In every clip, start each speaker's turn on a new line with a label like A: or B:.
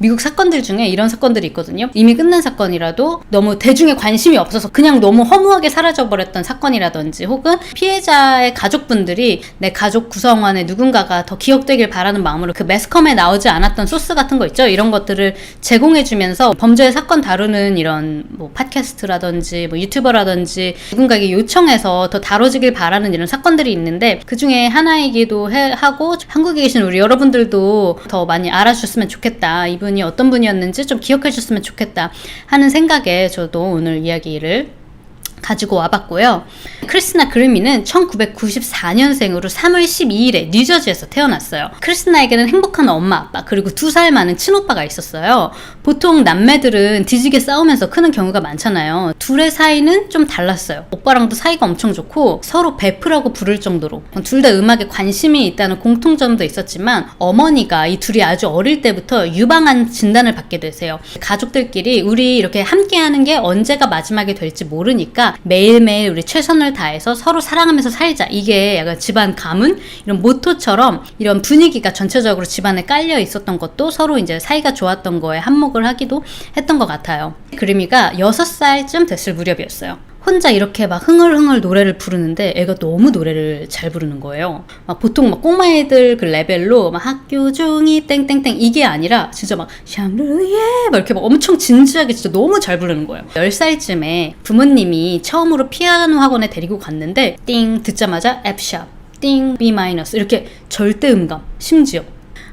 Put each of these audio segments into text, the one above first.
A: 미국 사건들 중에 이런 사건들이 있거든요. 이미 끝난 사건이라도 너무 대중의 관심이 없어서 그냥 너무 허무하게 사라져버렸던 사건이라든지 혹은 피해자의 가족분들이 내 가족 구성원의 누군가가 더 기억되길 바라는 마음으로 그 매스컴에 나오지 않았던 소스 같은 거 있죠. 이런 것들을 제공해주면서 범죄 사건 다루는 이런 뭐 팟캐스트라든지 뭐 유튜버라든지 누군가에게 요청해서 더 다뤄지길 바라는 이런 사건들이 있는데 그 중에 하나이기도 해- 하고 한국에 계신 우리 여러분들도 더 많이 알아주셨으면 좋겠다. 이분 이 어떤 분이었는지 좀 기억해 주셨으면 좋겠다 하는 생각에 저도 오늘 이야기를 가지고 와봤고요. 크리스나 그르미는 1994년생으로 3월 12일에 뉴저지에서 태어났어요. 크리스나에게는 행복한 엄마, 아빠, 그리고 두 살 많은 친오빠가 있었어요. 보통 남매들은 뒤지게 싸우면서 크는 경우가 많잖아요. 둘의 사이는 좀 달랐어요. 오빠랑도 사이가 엄청 좋고 서로 베프라고 부를 정도로 둘 다 음악에 관심이 있다는 공통점도 있었지만 어머니가 이 둘이 아주 어릴 때부터 유방암 진단을 받게 되세요. 가족들끼리 우리 이렇게 함께하는 게 언제가 마지막이 될지 모르니까 매일매일 우리 최선을 다해서 서로 사랑하면서 살자. 이게 약간 집안 가문 이런 모토처럼 이런 분위기가 전체적으로 집안에 깔려 있었던 것도 서로 이제 사이가 좋았던 거에 한몫을 하기도 했던 것 같아요. 그림이가 6살쯤 됐을 무렵이었어요. 혼자 이렇게 막 흥얼흥얼 노래를 부르는데 애가 너무 노래를 잘 부르는 거예요. 막 보통 막 꼬마 애들 그 레벨로 막 학교 종이 땡땡땡 이게 아니라 진짜 막 샹르예 막 이렇게 막 엄청 진지하게 진짜 너무 잘 부르는 거예요. 10살쯤에 부모님이 처음으로 피아노 학원에 데리고 갔는데 띵 듣자마자 F샵 띵 B 마이너스 이렇게 절대 음감 심지어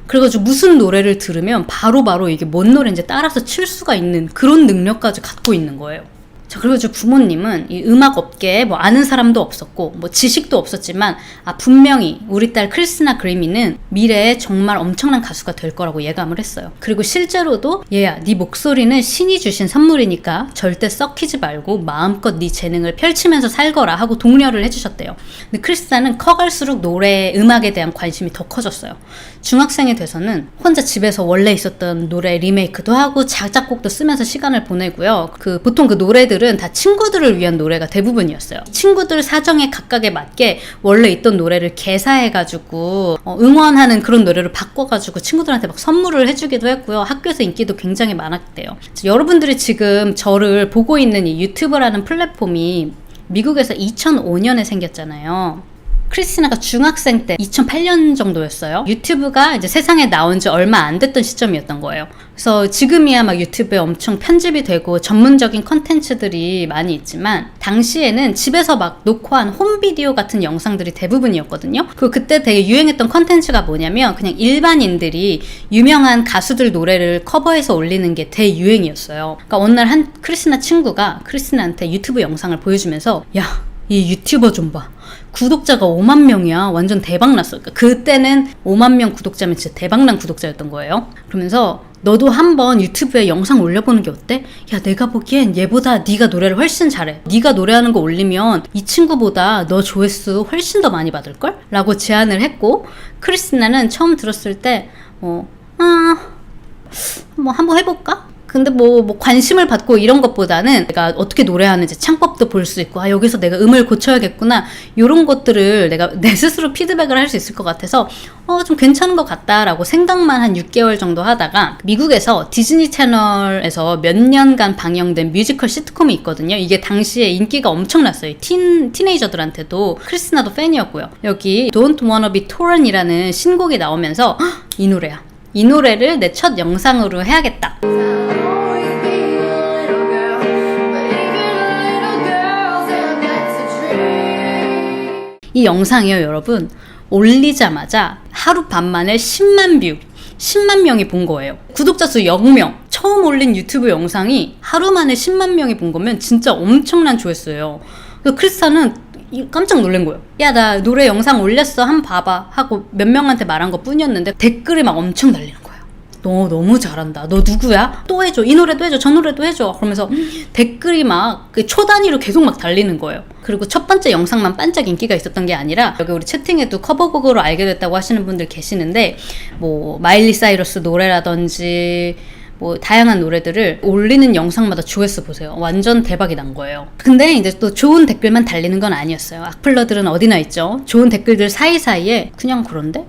A: 그래가지고 무슨 노래를 들으면 바로바로 이게 뭔 노래인지 따라서 칠 수가 있는 그런 능력까지 갖고 있는 거예요. 자, 그래가지고 부모님은 이 음악 업계에 뭐 아는 사람도 없었고, 뭐 지식도 없었지만, 아, 분명히 우리 딸 크리스나 그리미는 미래에 정말 엄청난 가수가 될 거라고 예감을 했어요. 그리고 실제로도, 얘야, 네 목소리는 신이 주신 선물이니까 절대 썩히지 말고 마음껏 네 재능을 펼치면서 살거라 하고 독려를 해주셨대요. 근데 크리스나는 커갈수록 노래, 음악에 대한 관심이 더 커졌어요. 중학생이 돼서는 혼자 집에서 원래 있었던 노래 리메이크도 하고 자작곡도 쓰면서 시간을 보내고요. 그 보통 그 노래들은 다 친구들을 위한 노래가 대부분이었어요. 친구들 사정에 각각에 맞게 원래 있던 노래를 개사해가지고 어, 응원하는 그런 노래로 바꿔가지고 친구들한테 막 선물을 해주기도 했고요. 학교에서 인기도 굉장히 많았대요. 여러분들이 지금 저를 보고 있는 이 유튜브라는 플랫폼이 미국에서 2005년에 생겼잖아요. 크리스티나가 중학생 때 2008년 정도였어요. 유튜브가 이제 세상에 나온 지 얼마 안 됐던 시점이었던 거예요. 그래서 지금이야 막 유튜브에 엄청 편집이 되고 전문적인 컨텐츠들이 많이 있지만 당시에는 집에서 막 녹화한 홈비디오 같은 영상들이 대부분이었거든요. 그 그때 되게 유행했던 컨텐츠가 뭐냐면 그냥 일반인들이 유명한 가수들 노래를 커버해서 올리는 게 대유행이었어요. 그러니까 어느 날 한 크리스나 친구가 크리스나한테 유튜브 영상을 보여주면서 야, 이 유튜버 좀 봐. 구독자가 5만 명이야. 완전 대박 났어. 그러니까 그때는 5만 명 구독자면 진짜 대박난 구독자였던 거예요. 그러면서 너도 한번 유튜브에 영상 올려보는 게 어때? 야, 내가 보기엔 얘보다 네가 노래를 훨씬 잘해. 네가 노래하는 거 올리면 이 친구보다 너 조회수 훨씬 더 많이 받을걸? 라고 제안을 했고 크리스나는 처음 들었을 때 어, 아, 뭐 한번 해볼까? 근데 뭐, 뭐 관심을 받고 이런 것보다는 내가 어떻게 노래하는지 창법도 볼 수 있고 아 여기서 내가 음을 고쳐야겠구나 이런 것들을 내가 내 스스로 피드백을 할 수 있을 것 같아서 어 좀 괜찮은 것 같다라고 생각만 한 6개월 정도 하다가 미국에서 디즈니 채널에서 몇 년간 방영된 뮤지컬 시트콤이 있거든요. 이게 당시에 인기가 엄청났어요. 틴 티네이저들한테도 크리스나도 팬이었고요. 여기 Don't Wanna Be Torn이라는 신곡이 나오면서 "헉, 이 노래야. 이 노래를 내 첫 영상으로 해야겠다. 이 영상이요, 여러분. 올리자마자 하루 반 만에 10만 뷰, 10만 명이 본 거예요. 구독자 수 0명. 처음 올린 유튜브 영상이 하루 만에 10만 명이 본 거면 진짜 엄청난 조회수예요. 그래서 크리스타는 이- 깜짝 놀란 거예요. 야, 나 노래 영상 올렸어. 한 번 봐봐. 하고 몇 명한테 말한 것 뿐이었는데 댓글이 막 엄청 달리는 거예요. 너 너무 잘한다. 너 누구야? 또 해줘. 이 노래도 해줘. 저 노래도 해줘. 그러면서 댓글이 막그초 단위로 계속 막 달리는 거예요. 그리고 첫 번째 영상만 반짝 인기가 있었던 게 아니라 여기 우리 채팅에도 커버곡으로 알게 됐다고 하시는 분들 계시는데 뭐 마일리 사이러스 노래라든지 뭐 다양한 노래들을 올리는 영상마다 조회수 보세요. 완전 대박이 난 거예요. 근데 이제 또 좋은 댓글만 달리는 건 아니었어요. 악플러들은 어디나 있죠. 좋은 댓글들 사이사이에 그냥 그런데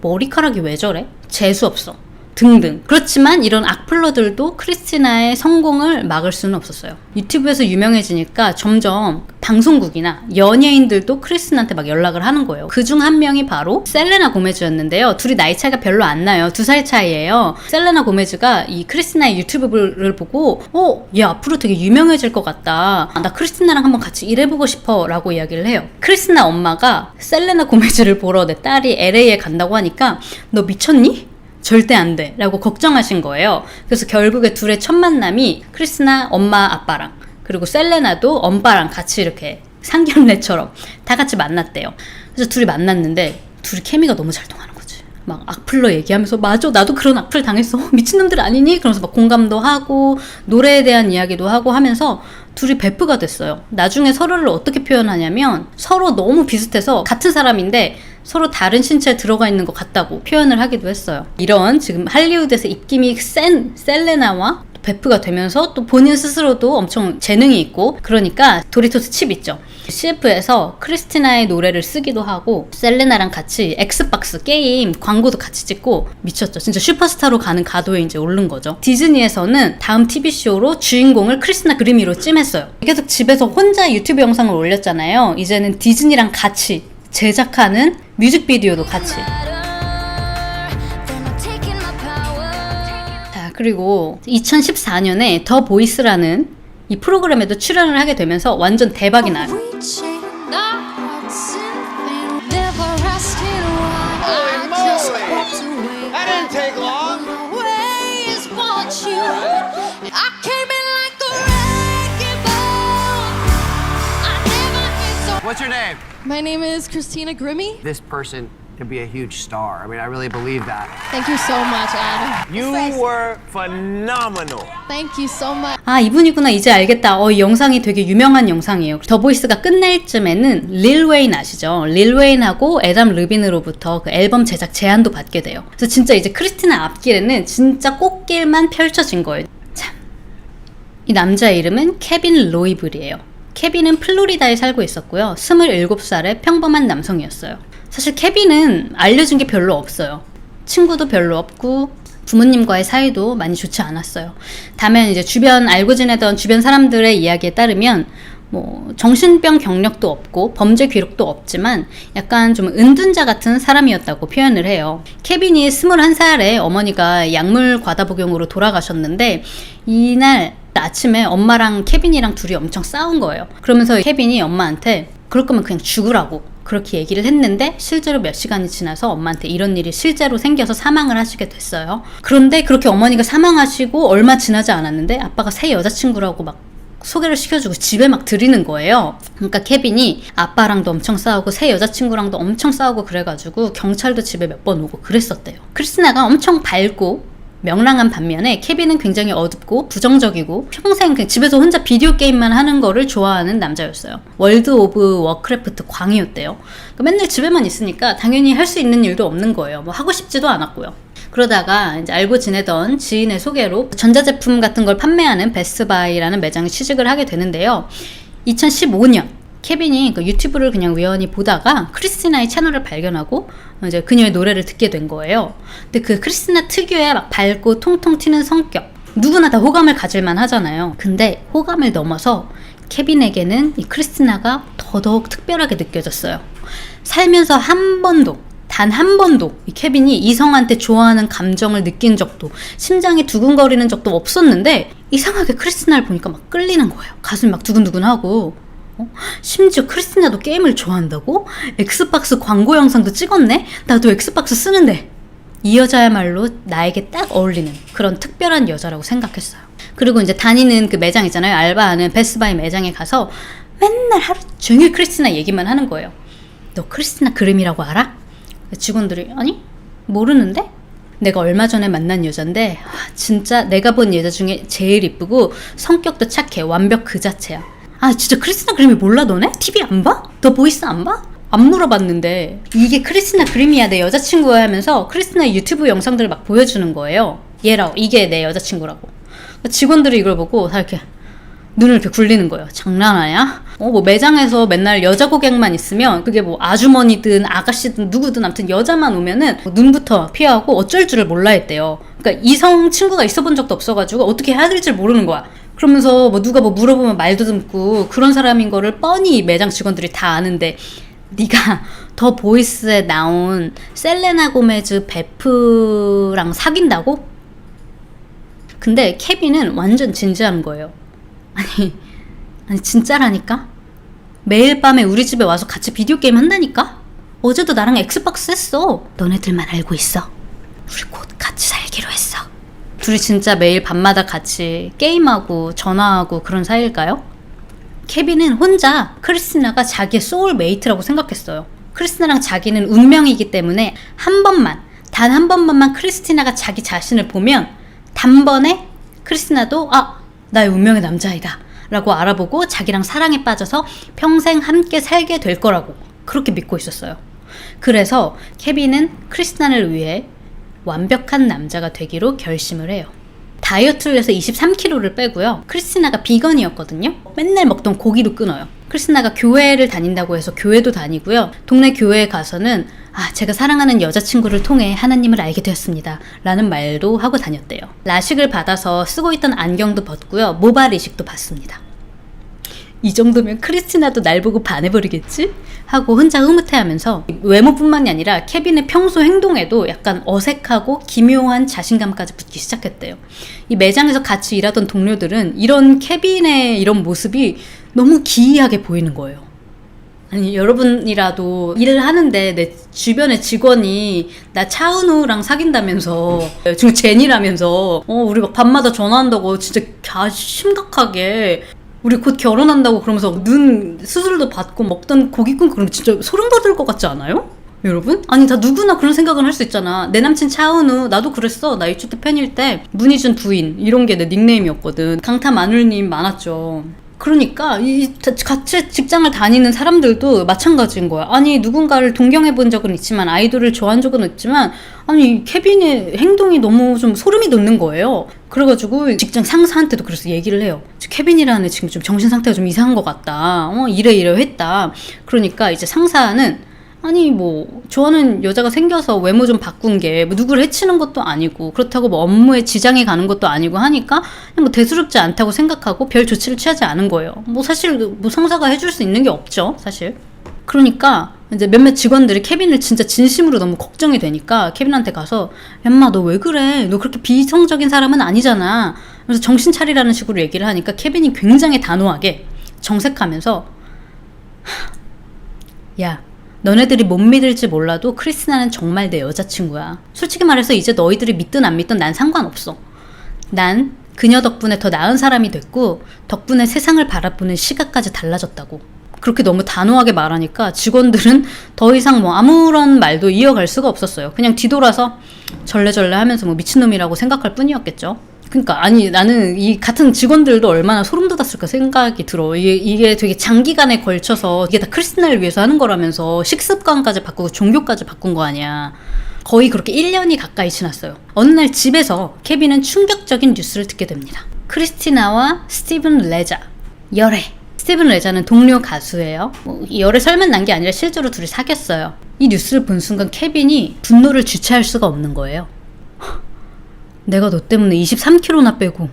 A: 머리카락이 왜 저래? 재수 없어. 등등. 그렇지만 이런 악플러들도 크리스티나의 성공을 막을 수는 없었어요. 유튜브에서 유명해지니까 점점 방송국이나 연예인들도 크리스틴한테 막 연락을 하는 거예요. 그 중 한 명이 바로 셀레나 고메즈였는데요. 둘이 나이 차이가 별로 안 나요. 두 살 차이예요. 셀레나 고메즈가 이 크리스티나의 유튜브를 보고 어, 얘 앞으로 되게 유명해질 것 같다. 아, 나 크리스티나랑 한번 같이 일해보고 싶어 라고 이야기를 해요. 크리스티나 엄마가 셀레나 고메즈를 보러 내 딸이 LA에 간다고 하니까 너 미쳤니? 절대 안 돼. 라고 걱정하신 거예요. 그래서 결국에 둘의 첫 만남이 크리스나 엄마 아빠랑 그리고 셀레나도 엄빠랑 같이 이렇게 상견례처럼 다 같이 만났대요. 그래서 둘이 만났는데 둘이 케미가 너무 잘 통하는 거지. 막 악플러 얘기하면서 맞아 나도 그런 악플 당했어 미친놈들 아니니? 그러면서 막 공감도 하고 노래에 대한 이야기도 하고 하면서 둘이 베프가 됐어요. 나중에 서로를 어떻게 표현하냐면 서로 너무 비슷해서 같은 사람인데 서로 다른 신체에 들어가 있는 것 같다고 표현을 하기도 했어요. 이런 지금 할리우드에서 입김이 센 셀레나와 베프가 되면서 또 본인 스스로도 엄청 재능이 있고 그러니까 도리토스 칩 있죠. CF에서 크리스티나의 노래를 쓰기도 하고 셀레나랑 같이 엑스박스 게임 광고도 같이 찍고 미쳤죠. 진짜 슈퍼스타로 가는 가도에 이제 오른 거죠. 디즈니에서는 다음 TV쇼로 주인공을 크리스티나 그리미로 찜했어요. 계속 집에서 혼자 유튜브 영상을 올렸잖아요. 이제는 디즈니랑 같이 제작하는 뮤직비디오도 같이. 자, 그리고 2014년에 더 보이스라는 이 프로그램에도 출연을 하게 되면서 완전 대박이 나요.
B: My
C: name
D: is Christina Grimmy.
C: This person could be a huge star. I mean, I really believe that.
D: Thank you so much, Adam.
E: You were phenomenal.
D: Thank you so much.
A: 아, 이분이구나. 이제 알겠다. 어, 이 영상이 되게 유명한 영상이에요. 더 보이스가 끝날 쯤에는 릴 웨인 아시죠? 릴 웨인하고 에담 르빈으로부터 그 앨범 제작 제안도 받게 돼요. 그래서 진짜 이제 크리스티나 앞길에는 진짜 꽃길만 펼쳐진 거예요. 참. 이 남자의 이름은 케빈 로이블이에요. 케빈은 플로리다에 살고 있었고요. 27살의 평범한 남성이었어요. 사실 케빈은 알려준 게 별로 없어요. 친구도 별로 없고 부모님과의 사이도 많이 좋지 않았어요. 다만 이제 주변 알고 지내던 주변 사람들의 이야기에 따르면 뭐 정신병 경력도 없고 범죄 기록도 없지만 약간 좀 은둔자 같은 사람이었다고 표현을 해요. 케빈이 21살에 어머니가 약물 과다 복용으로 돌아가셨는데 이날 아침에 엄마랑 케빈이랑 둘이 엄청 싸운 거예요. 그러면서 케빈이 엄마한테 그럴 거면 그냥 죽으라고 그렇게 얘기를 했는데 실제로 몇 시간이 지나서 엄마한테 이런 일이 실제로 생겨서 사망을 하시게 됐어요. 그런데 그렇게 어머니가 사망하시고 얼마 지나지 않았는데 아빠가 새 여자친구라고 막 소개를 시켜주고 집에 막 들이는 거예요. 그러니까 케빈이 아빠랑도 엄청 싸우고 새 여자친구랑도 엄청 싸우고 그래가지고 경찰도 집에 몇 번 오고 그랬었대요. 크리스나가 엄청 밝고 명랑한 반면에 케빈은 굉장히 어둡고 부정적이고 평생 그 집에서 혼자 비디오 게임만 하는 거를 좋아하는 남자였어요. 월드 오브 워크래프트 광이었대요. 그러니까 맨날 집에만 있으니까 당연히 할 수 있는 일도 없는 거예요. 뭐 하고 싶지도 않았고요. 그러다가 이제 알고 지내던 지인의 소개로 전자제품 같은 걸 판매하는 베스트바이라는 매장에 취직을 하게 되는데요. 2015년 케빈이 그 유튜브를 그냥 우연히 보다가 크리스티나의 채널을 발견하고 이제 그녀의 노래를 듣게 된 거예요. 근데 그 크리스티나 특유의 막 밝고 통통 튀는 성격 누구나 다 호감을 가질만 하잖아요. 근데 호감을 넘어서 케빈에게는 이 크리스티나가 더더욱 특별하게 느껴졌어요. 살면서 한 번도 단 한 번도 이 케빈이 이성한테 좋아하는 감정을 느낀 적도 심장이 두근거리는 적도 없었는데 이상하게 크리스티나를 보니까 막 끌리는 거예요. 가슴이 막 두근두근하고 어? 심지어 크리스티나도 게임을 좋아한다고? 엑스박스 광고 영상도 찍었네? 나도 엑스박스 쓰는데. 이 여자야말로 나에게 딱 어울리는 그런 특별한 여자라고 생각했어요. 그리고 이제 다니는 그 매장 있잖아요. 알바하는 베스바이 매장에 가서 맨날 하루 종일 크리스티나 얘기만 하는 거예요. 너 크리스티나 그림이라고 알아? 직원들이 아니 모르는데? 내가 얼마 전에 만난 여잔데 아, 진짜 내가 본 여자 중에 제일 이쁘고 성격도 착해 완벽 그 자체야. 아 진짜 크리스티나 그림이 몰라 너네? TV 안 봐? 너 보이스 안 봐? 안 물어봤는데 이게 크리스티나 그림이야 내 여자친구야 하면서 크리스티나 유튜브 영상들을 막 보여주는 거예요. 얘라고 이게 내 여자친구라고. 직원들이 이걸 보고 다 이렇게 눈을 이렇게 굴리는 거예요. 장난하냐? 어, 뭐 매장에서 맨날 여자 고객만 있으면 그게 뭐 아주머니든 아가씨든 누구든 아무튼 여자만 오면은 뭐 눈부터 피하고 어쩔 줄을 몰라 했대요. 그러니까 이성 친구가 있어 본 적도 없어가지고 어떻게 해야 될지 모르는 거야. 그러면서 뭐 누가 뭐 물어보면 말도 듣고 그런 사람인 거를 뻔히 매장 직원들이 다 아는데 네가 더 보이스에 나온 셀레나 고메즈 베프랑 사귄다고? 근데 케빈은 완전 진지한 거예요. 아니, 아니 진짜라니까? 매일 밤에 우리 집에 와서 같이 비디오 게임 한다니까? 어제도 나랑 엑스박스 했어. 너네들만 알고 있어. 우리 곧. 둘이 진짜 매일 밤마다 같이 게임하고 전화하고 그런 사이일까요? 케빈은 혼자 크리스티나가 자기의 소울메이트라고 생각했어요. 크리스티나랑 자기는 운명이기 때문에 한 번만, 단 한 번만만 크리스티나가 자기 자신을 보면 단번에 크리스티나도 아, 나의 운명의 남자이다. 라고 알아보고 자기랑 사랑에 빠져서 평생 함께 살게 될 거라고 그렇게 믿고 있었어요. 그래서 케빈은 크리스티나를 위해 완벽한 남자가 되기로 결심을 해요. 다이어트를 해서 23kg를 빼고요. 크리스티나가 비건이었거든요. 맨날 먹던 고기도 끊어요. 크리스티나가 교회를 다닌다고 해서 교회도 다니고요. 동네 교회에 가서는 아, 제가 사랑하는 여자친구를 통해 하나님을 알게 되었습니다. 라는 말도 하고 다녔대요. 라식을 받아서 쓰고 있던 안경도 벗고요. 모발 이식도 받습니다. 이 정도면 크리스티나도 날 보고 반해버리겠지? 하고 혼자 흐뭇해하면서 외모뿐만이 아니라 케빈의 평소 행동에도 약간 어색하고 기묘한 자신감까지 붙기 시작했대요. 이 매장에서 같이 일하던 동료들은 이런 케빈의 이런 모습이 너무 기이하게 보이는 거예요. 아니 여러분이라도 일을 하는데 내 주변의 직원이 나 차은우랑 사귄다면서 지금 제니라면서 어 우리 막 밤마다 전화한다고 진짜 가 심각하게 우리 곧 결혼한다고 그러면서 눈 수술도 받고 먹던 고기 끊고 그러면 진짜 소름 돋을 것 같지 않아요? 여러분? 아니 다 누구나 그런 생각은 할 수 있잖아 내 남친 차은우 나도 그랬어 나 이주트 팬일 때 문희준 부인 이런 게 내 닉네임이었거든 강타 마눌님 많았죠 그러니까 이 자- 같이 직장을 다니는 사람들도 마찬가지인 거야. 아니 누군가를 동경해 본 적은 있지만 아이돌을 좋아한 적은 없지만 아니 케빈의 행동이 너무 좀 소름이 돋는 거예요. 그래가지고 직장 상사한테도 그래서 얘기를 해요. 저 케빈이라는 애 지금 좀 정신 상태가 좀 이상한 것 같다. 어 이래 이래 했다. 그러니까 이제 상사는 아니 뭐 좋아하는 여자가 생겨서 외모 좀 바꾼 게 뭐 누구를 해치는 것도 아니고 그렇다고 뭐 업무에 지장이 가는 것도 아니고 하니까 그냥 뭐 대수롭지 않다고 생각하고 별 조치를 취하지 않은 거예요. 뭐 사실 뭐 상사가 해줄 수 있는 게 없죠, 사실. 그러니까 이제 몇몇 직원들이 케빈을 진짜 진심으로 너무 걱정이 되니까 케빈한테 가서 엠마 너 왜 그래? 너 그렇게 비이성적인 사람은 아니잖아. 그래서 정신 차리라는 식으로 얘기를 하니까 케빈이 굉장히 단호하게 정색하면서 야 너네들이 못 믿을지 몰라도 크리스나는 정말 내 여자친구야. 솔직히 말해서 이제 너희들이 믿든 안 믿든 난 상관없어. 난 그녀 덕분에 더 나은 사람이 됐고 덕분에 세상을 바라보는 시각까지 달라졌다고. 그렇게 너무 단호하게 말하니까 직원들은 더 이상 뭐 아무런 말도 이어갈 수가 없었어요. 그냥 뒤돌아서 절레절레 하면서 뭐 미친놈이라고 생각할 뿐이었겠죠. 그러니까 아니 나는 이 같은 직원들도 얼마나 소름 돋았을까 생각이 들어. 이게 이게 되게 장기간에 걸쳐서 이게 다 크리스티나를 위해서 하는 거라면서 식습관까지 바꾸고 종교까지 바꾼 거 아니야. 거의 그렇게 1년이 가까이 지났어요. 어느 날 집에서 케빈은 충격적인 뉴스를 듣게 됩니다. 크리스티나와 스티븐 레자 열애. 스티븐 레자는 동료 가수예요. 뭐, 이 열애 설만 난 게 아니라 실제로 둘이 사귀었어요. 이 뉴스를 본 순간 케빈이 분노를 주체할 수가 없는 거예요. 내가 너 때문에 23kg나 빼고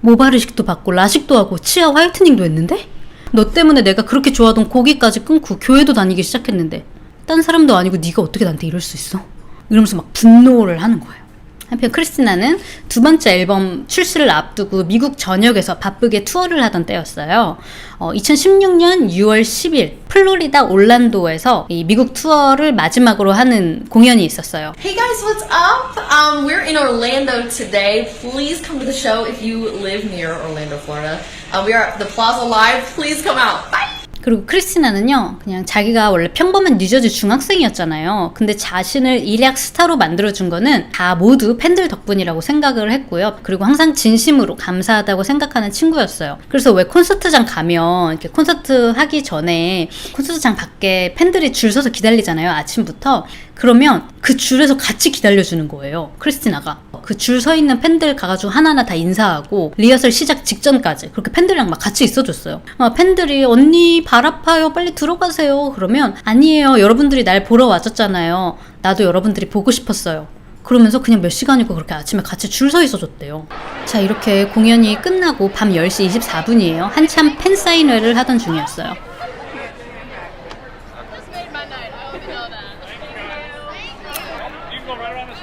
A: 모발 이식도 받고 라식도 하고 치아 화이트닝도 했는데? 너 때문에 내가 그렇게 좋아하던 고기까지 끊고 교회도 다니기 시작했는데 딴 사람도 아니고 네가 어떻게 나한테 이럴 수 있어? 이러면서 막 분노를 하는 거예요. 한편 크리스티나는 두 번째 앨범 출시를 앞두고 미국 전역에서 바쁘게 투어를 하던 때였어요. 어, 2016년 6월 10일 플로리다 올란도에서 이 미국 투어를 마지막으로 하는 공연이 있었어요.
F: Hey guys, what's up? Um, we're in Orlando today. Please come to the show if you live near Orlando, Florida. Uh, we are at the Plaza Live. Please come out. Bye.
A: 그리고 크리스티나는요, 그냥 자기가 원래 평범한 뉴저지 중학생이었잖아요. 근데 자신을 일약 스타로 만들어준 거는 다 모두 팬들 덕분이라고 생각을 했고요. 그리고 항상 진심으로 감사하다고 생각하는 친구였어요. 그래서 왜 콘서트장 가면 이렇게 콘서트 하기 전에 콘서트장 밖에 팬들이 줄 서서 기다리잖아요. 아침부터. 그러면 그 줄에서 같이 기다려주는 거예요. 크리스티나가. 그 줄 서 있는 팬들 가가지고 하나하나 다 인사하고 리허설 시작 직전까지 그렇게 팬들이랑 막 같이 있어줬어요. 막 팬들이 언니 발 아파요. 빨리 들어가세요. 그러면 아니에요. 여러분들이 날 보러 와줬잖아요. 나도 여러분들이 보고 싶었어요. 그러면서 그냥 몇 시간이고 그렇게 아침에 같이 줄 서 있어 줬대요. 자, 이렇게 공연이 끝나고 밤 10시 24분이에요. 한참 팬 사인회를 하던 중이었어요.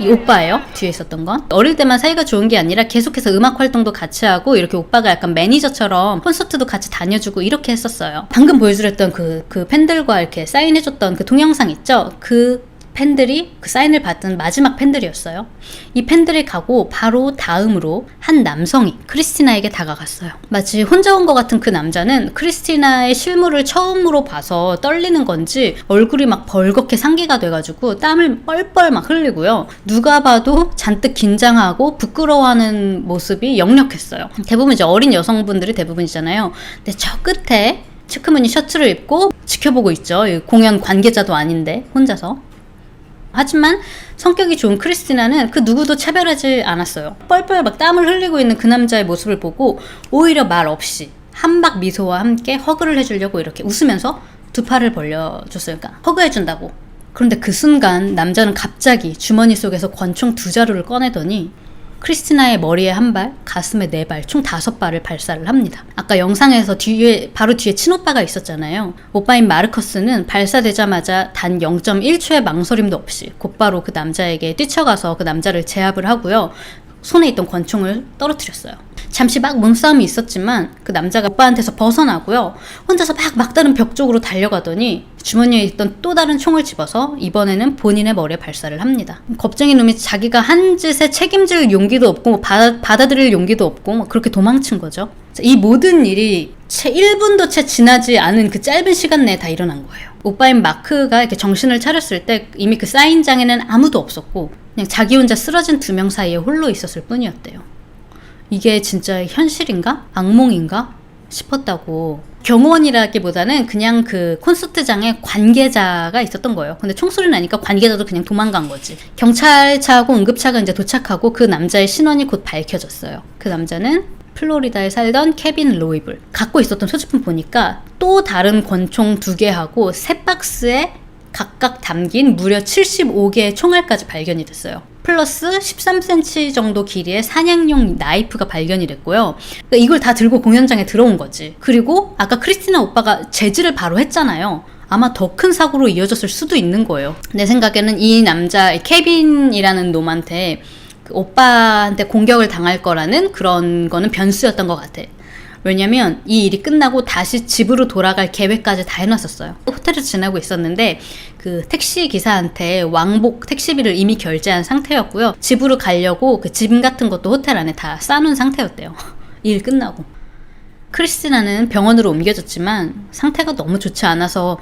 A: 이 오빠예요. 뒤에 있었던 건. 어릴 때만 사이가 좋은 게 아니라 계속해서 음악 활동도 같이 하고 이렇게 오빠가 약간 매니저처럼 콘서트도 같이 다녀주고 이렇게 했었어요. 방금 보여드렸던 그, 그 팬들과 이렇게 사인해줬던 그 동영상 있죠? 그 팬들이 그 사인을 받은 마지막 팬들이었어요. 이 팬들이 가고 바로 다음으로 한 남성이 크리스티나에게 다가갔어요. 마치 혼자 온 것 같은 그 남자는 크리스티나의 실물을 처음으로 봐서 떨리는 건지 얼굴이 막 벌겋게 상기가 돼가지고 땀을 뻘뻘 막 흘리고요. 누가 봐도 잔뜩 긴장하고 부끄러워하는 모습이 역력했어요. 대부분 이제 어린 여성분들이 대부분이잖아요. 근데 저 끝에 체크무늬 셔츠를 입고 지켜보고 있죠. 이 공연 관계자도 아닌데 혼자서. 하지만 성격이 좋은 크리스티나는 그 누구도 차별하지 않았어요. 뻘뻘 막 땀을 흘리고 있는 그 남자의 모습을 보고 오히려 말 없이 한박 미소와 함께 허그를 해주려고 이렇게 웃으면서 두 팔을 벌려줬어요. 그러니까 허그해준다고. 그런데 그 순간 남자는 갑자기 주머니 속에서 권총 두 자루를 꺼내더니 크리스티나의 머리에 한 발, 가슴에 네 발, 총 다섯 발을 발사를 합니다. 아까 영상에서 뒤에 바로 뒤에 친오빠가 있었잖아요. 오빠인 마르커스는 발사되자마자 단 0.1초의 망설임도 없이 곧바로 그 남자에게 뛰쳐가서 그 남자를 제압을 하고요. 손에 있던 권총을 떨어뜨렸어요. 잠시 막 몸싸움이 있었지만 그 남자가 오빠한테서 벗어나고요. 혼자서 막 막다른 벽 쪽으로 달려가더니 주머니에 있던 또 다른 총을 집어서 이번에는 본인의 머리에 발사를 합니다. 겁쟁이 놈이 자기가 한 짓에 책임질 용기도 없고 뭐 받아, 받아들일 용기도 없고 뭐 그렇게 도망친 거죠. 자, 이 모든 일이 채 1분도 채 지나지 않은 그 짧은 시간 내에 다 일어난 거예요. 오빠인 마크가 이렇게 정신을 차렸을 때 이미 그 사인장에는 아무도 없었고 그냥 자기 혼자 쓰러진 두 명 사이에 홀로 있었을 뿐이었대요. 이게 진짜 현실인가? 악몽인가? 싶었다고. 경호원이라기보다는 그냥 그 콘서트장에 관계자가 있었던 거예요. 근데 총소리 나니까 관계자도 그냥 도망간 거지. 경찰차하고 응급차가 이제 도착하고 그 남자의 신원이 곧 밝혀졌어요. 그 남자는 플로리다에 살던 케빈 로이블. 갖고 있었던 소지품 보니까 또 다른 권총 두 개하고 세 박스에 각각 담긴 무려 75개의 총알까지 발견이 됐어요. 플러스 13cm 정도 길이의 사냥용 나이프가 발견이 됐고요. 그러니까 이걸 다 들고 공연장에 들어온 거지. 그리고 아까 크리스티나 오빠가 제지를 바로 했잖아요. 아마 더 큰 사고로 이어졌을 수도 있는 거예요. 내 생각에는 이 남자 케빈이라는 놈한테 그 오빠한테 공격을 당할 거라는 그런 거는 변수였던 것 같아. 왜냐면 이 일이 끝나고 다시 집으로 돌아갈 계획까지 다 해놨었어요. 호텔에서 지내고 있었는데 그 택시 기사한테 왕복 택시비를 이미 결제한 상태였고요. 집으로 가려고 그 짐 같은 것도 호텔 안에 다 싸놓은 상태였대요. 일 끝나고. 크리스티나는 병원으로 옮겨졌지만 상태가 너무 좋지 않아서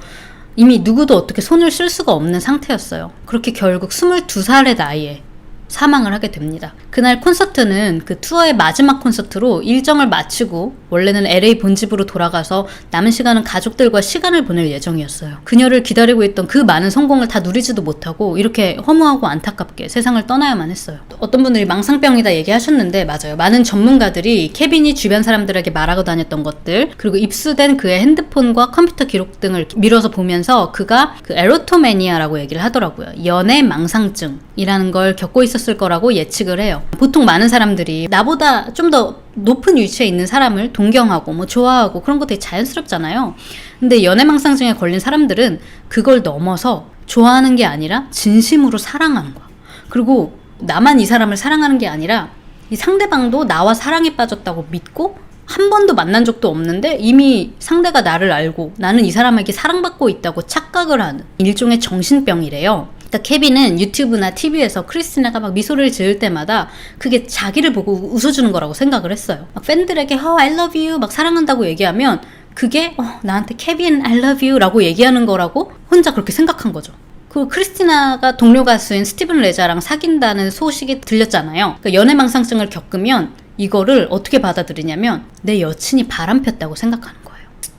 A: 이미 누구도 어떻게 손을 쓸 수가 없는 상태였어요. 그렇게 결국 22살의 나이에 사망을 하게 됩니다. 그날 콘서트는 그 투어의 마지막 콘서트로 일정을 마치고 원래는 LA 본집으로 돌아가서 남은 시간은 가족들과 시간을 보낼 예정이었어요. 그녀를 기다리고 있던 그 많은 성공을 다 누리지도 못하고 이렇게 허무하고 안타깝게 세상을 떠나야만 했어요. 어떤 분들이 망상병이다 얘기하셨는데 맞아요. 많은 전문가들이 케빈이 주변 사람들에게 말하고 다녔던 것들 그리고 입수된 그의 핸드폰과 컴퓨터 기록 등을 밀어서 보면서 그가 그 에로토매니아라고 얘기를 하더라고요. 연애 망상증이라는 걸 겪고 있었을 거라고 예측을 해요. 보통 많은 사람들이 나보다 좀 더 높은 위치에 있는 사람을 동경하고 뭐 좋아하고 그런 거 되게 자연스럽잖아요. 근데 연애망상증에 걸린 사람들은 그걸 넘어서 좋아하는 게 아니라 진심으로 사랑하는 거야. 그리고 나만 이 사람을 사랑하는 게 아니라 이 상대방도 나와 사랑에 빠졌다고 믿고 한 번도 만난 적도 없는데 이미 상대가 나를 알고 나는 이 사람에게 사랑받고 있다고 착각을 하는 일종의 정신병이래요. 그러니까 케빈은 유튜브나 TV에서 크리스티나가 막 미소를 지을 때마다 그게 자기를 보고 웃어주는 거라고 생각을 했어요. 막 팬들에게 oh, I love you 막 사랑한다고 얘기하면 그게 어, 나한테 케빈 I love you라고 얘기하는 거라고 혼자 그렇게 생각한 거죠. 그 크리스티나가 동료 가수인 스티븐 레자랑 사귄다는 소식이 들렸잖아요. 그러니까 연애망상증을 겪으면 이거를 어떻게 받아들이냐면 내 여친이 바람 폈다고 생각하는 거예요.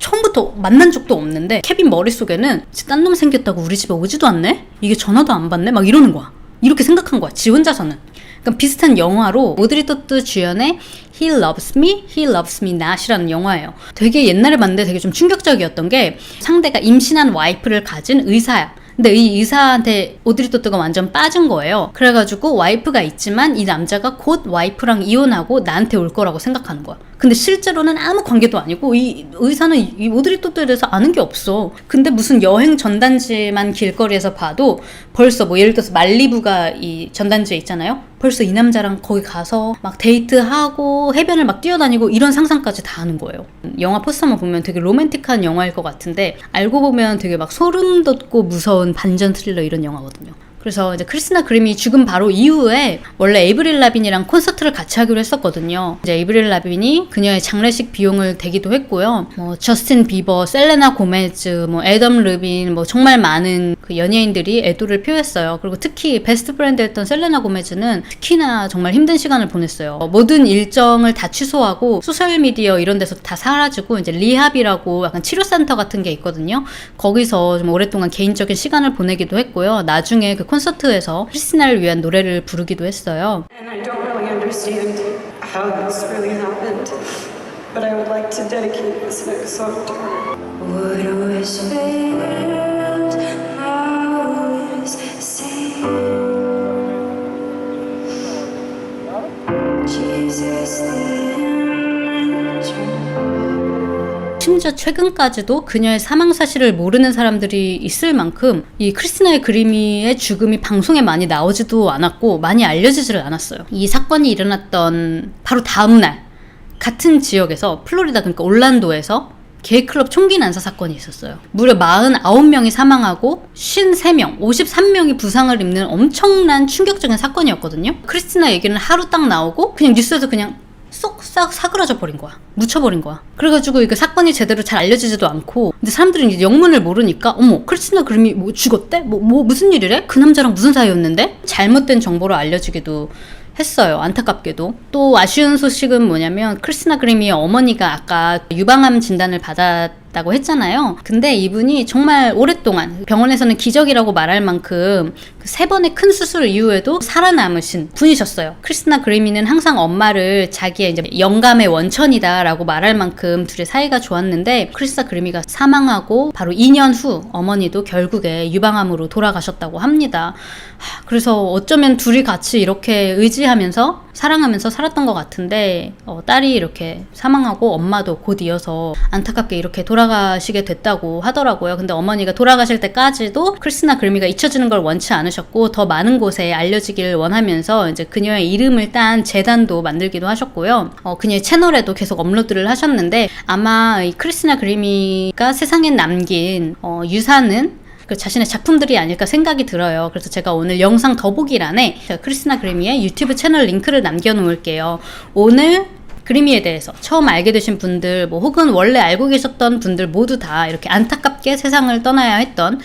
A: 처음부터 만난 적도 없는데 케빈 머릿속에는 딴 놈 생겼다고 우리 집에 오지도 않네? 이게 전화도 안 받네? 막 이러는 거야. 이렇게 생각한 거야. 지 혼자서는. 그러니까 비슷한 영화로 오드리 토트 주연의 He Loves Me, He Loves Me Not이라는 영화예요. 되게 옛날에 봤는데 되게 좀 충격적이었던 게 상대가 임신한 와이프를 가진 의사야. 근데 이 의사한테 오드리 토트가 완전 빠진 거예요. 그래가지고 와이프가 있지만 이 남자가 곧 와이프랑 이혼하고 나한테 올 거라고 생각하는 거야. 근데 실제로는 아무 관계도 아니고 이 의사는 이 오드리 토트에 대해서 아는 게 없어. 근데 무슨 여행 전단지만 길거리에서 봐도 벌써 뭐 예를 들어서 말리부가 이 전단지에 있잖아요. 벌써 이 남자랑 거기 가서 막 데이트하고 해변을 막 뛰어다니고 이런 상상까지 다 하는 거예요. 영화 포스터만 보면 되게 로맨틱한 영화일 것 같은데 알고 보면 되게 막 소름 돋고 무서운 반전 스릴러 이런 영화거든요. 그래서 이제 크리스나 그림이 죽은 바로 이후에 원래 에이브릴 라빈이랑 콘서트를 같이 하기로 했었거든요. 이제 에이브릴 라빈이 그녀의 장례식 비용을 대기도 했고요. 뭐 저스틴 비버, 셀레나 고메즈, 뭐 애덤 르빈, 뭐 정말 많은 그 연예인들이 애도를 표했어요. 그리고 특히 베스트 프렌드였던 셀레나 고메즈는 특히나 정말 힘든 시간을 보냈어요. 모든 일정을 다 취소하고 소셜 미디어 이런 데서 다 사라지고 이제 리합이라고 약간 치료 센터 같은 게 있거든요. 거기서 좀 오랫동안 개인적인 시간을 보내기도 했고요. 나중에 그 콘서트에서 크리스티나를 위한 노래를 부르기도 했어요.
G: And I don't really understand how this really happened, but I would like to dedicate this next song to her. What was failed now is saved.
A: 심지어 최근까지도 그녀의 사망 사실을 모르는 사람들이 있을 만큼 이 크리스티나의 그림이의 죽음이 방송에 많이 나오지도 않았고 많이 알려지지를 않았어요. 이 사건이 일어났던 바로 다음 날 같은 지역에서 플로리다 그러니까 올란도에서 게이클럽 총기 난사 사건이 있었어요. 무려 49명이 사망하고 53명, 53명이 부상을 입는 엄청난 충격적인 사건이었거든요. 크리스티나 얘기는 하루 딱 나오고 그냥 뉴스에서 그냥 쏙 싹 사그라져 버린 거야. 묻혀버린 거야. 그래가지고 이게 사건이 제대로 잘 알려지지도 않고 근데 사람들이 이제 영문을 모르니까 어머 크리스티나 그림이 뭐 죽었대? 뭐, 뭐 무슨 일이래? 그 남자랑 무슨 사이였는데? 잘못된 정보로 알려지기도 했어요. 안타깝게도. 또 아쉬운 소식은 뭐냐면 크리스나 그림이 어머니가 아까 유방암 진단을 받았 다고 했잖아요. 근데 이분이 정말 오랫동안 병원에서는 기적이라고 말할 만큼 그 세 번의 큰 수술 이후에도 살아남으신 분이셨어요. 크리스나 그리미는 항상 엄마를 자기의 이제 영감의 원천이다라고 말할 만큼 둘의 사이가 좋았는데 크리스나 그리미가 사망하고 바로 2년 후 어머니도 결국에 유방암으로 돌아가셨다고 합니다. 하, 그래서 어쩌면 둘이 같이 이렇게 의지하면서 사랑하면서 살았던 것 같은데 어, 딸이 이렇게 사망하고 엄마도 곧 이어서 안타깝게 이렇게 돌아 가시게 됐다고 하더라고요. 근데 어머니가 돌아가실 때까지도 크리스나 그리미가 잊혀지는 걸 원치 않으셨고 더 많은 곳에 알려지길 원하면서 이제 그녀의 이름을 딴 재단도 만들기도 하셨고요. 어, 그녀의 채널에도 계속 업로드를 하셨는데 아마 이 크리스나 그리미가 세상에 남긴 어, 유산은 그 자신의 작품들이 아닐까 생각이 들어요. 그래서 제가 오늘 영상 더보기란에 크리스나 그리미의 유튜브 채널 링크를 남겨놓을게요. 오늘 그리미에 대해서. 처음 알게 되신 분들, 뭐 혹은 원래 알고 계셨던 분들 모두 다 이렇게 안타깝게 세상을 떠나야 했던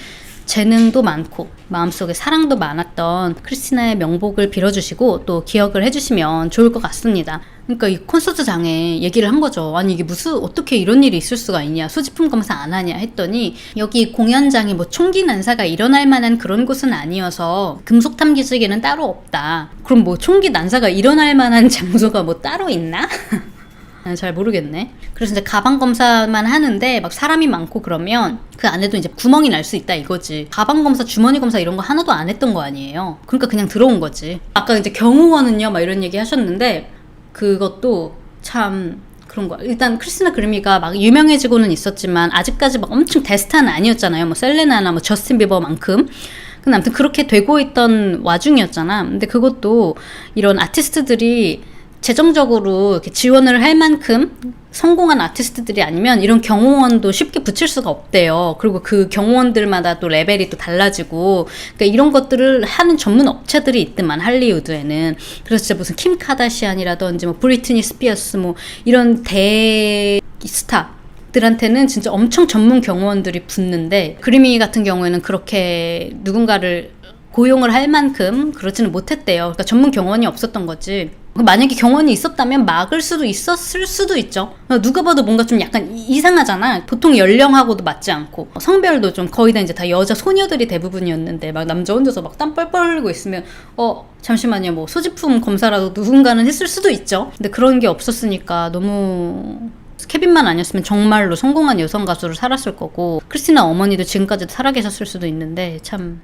A: 재능도 많고 마음속에 사랑도 많았던 크리스티나의 명복을 빌어주시고 또 기억을 해주시면 좋을 것 같습니다. 그러니까 이 콘서트장에 얘기를 한 거죠. 아니 이게 무슨 어떻게 이런 일이 있을 수가 있냐 소지품 검사 안 하냐 했더니 여기 공연장에 뭐 총기 난사가 일어날 만한 그런 곳은 아니어서 금속 탐기지기는 따로 없다. 그럼 뭐 총기 난사가 일어날 만한 장소가 뭐 따로 있나? 아, 잘 모르겠네. 그래서 이제 가방 검사만 하는데 막 사람이 많고 그러면 그 안에도 이제 구멍이 날 수 있다 이거지. 가방 검사, 주머니 검사 이런 거 하나도 안 했던 거 아니에요. 그러니까 그냥 들어온 거지. 아까 이제 경호원은요, 막 이런 얘기 하셨는데 그것도 참 그런 거야. 일단 크리스나 그리미가 막 유명해지고는 있었지만 아직까지 막 엄청 대스타는 아니었잖아요. 뭐 셀레나나 뭐 저스틴 비버만큼. 근데 아무튼 그렇게 되고 있던 와중이었잖아. 근데 그것도 이런 아티스트들이 재정적으로 이렇게 지원을 할 만큼 성공한 아티스트들이 아니면 이런 경호원도 쉽게 붙일 수가 없대요. 그리고 그 경호원들마다 또 레벨이 또 달라지고, 그러니까 이런 것들을 하는 전문 업체들이 있더만 할리우드에는. 그래서 진짜 무슨 킴 카다시안이라든지 뭐 브리트니 스피어스 뭐 이런 대 스타. 들한테는 진짜 엄청 전문 경호원들이 붙는데 그리미 같은 경우에는 그렇게 누군가를 고용을 할 만큼 그러지는 못했대요. 그러니까 전문 경원이 없었던 거지. 만약에 경원이 있었다면 막을 수도 있었을 수도 있죠. 누가 봐도 뭔가 좀 약간 이- 이상하잖아. 보통 연령하고도 맞지 않고 성별도 좀 거의 다 이제 다 여자 소녀들이 대부분이었는데 막 남자 혼자서 막 땀 뻘뻘 흘리고 있으면 어 잠시만요 뭐 소지품 검사라도 누군가는 했을 수도 있죠. 근데 그런 게 없었으니까 너무 케빈만 아니었으면 정말로 성공한 여성 가수로 살았을 거고 크리스티나 어머니도 지금까지도 살아 계셨을 수도 있는데 참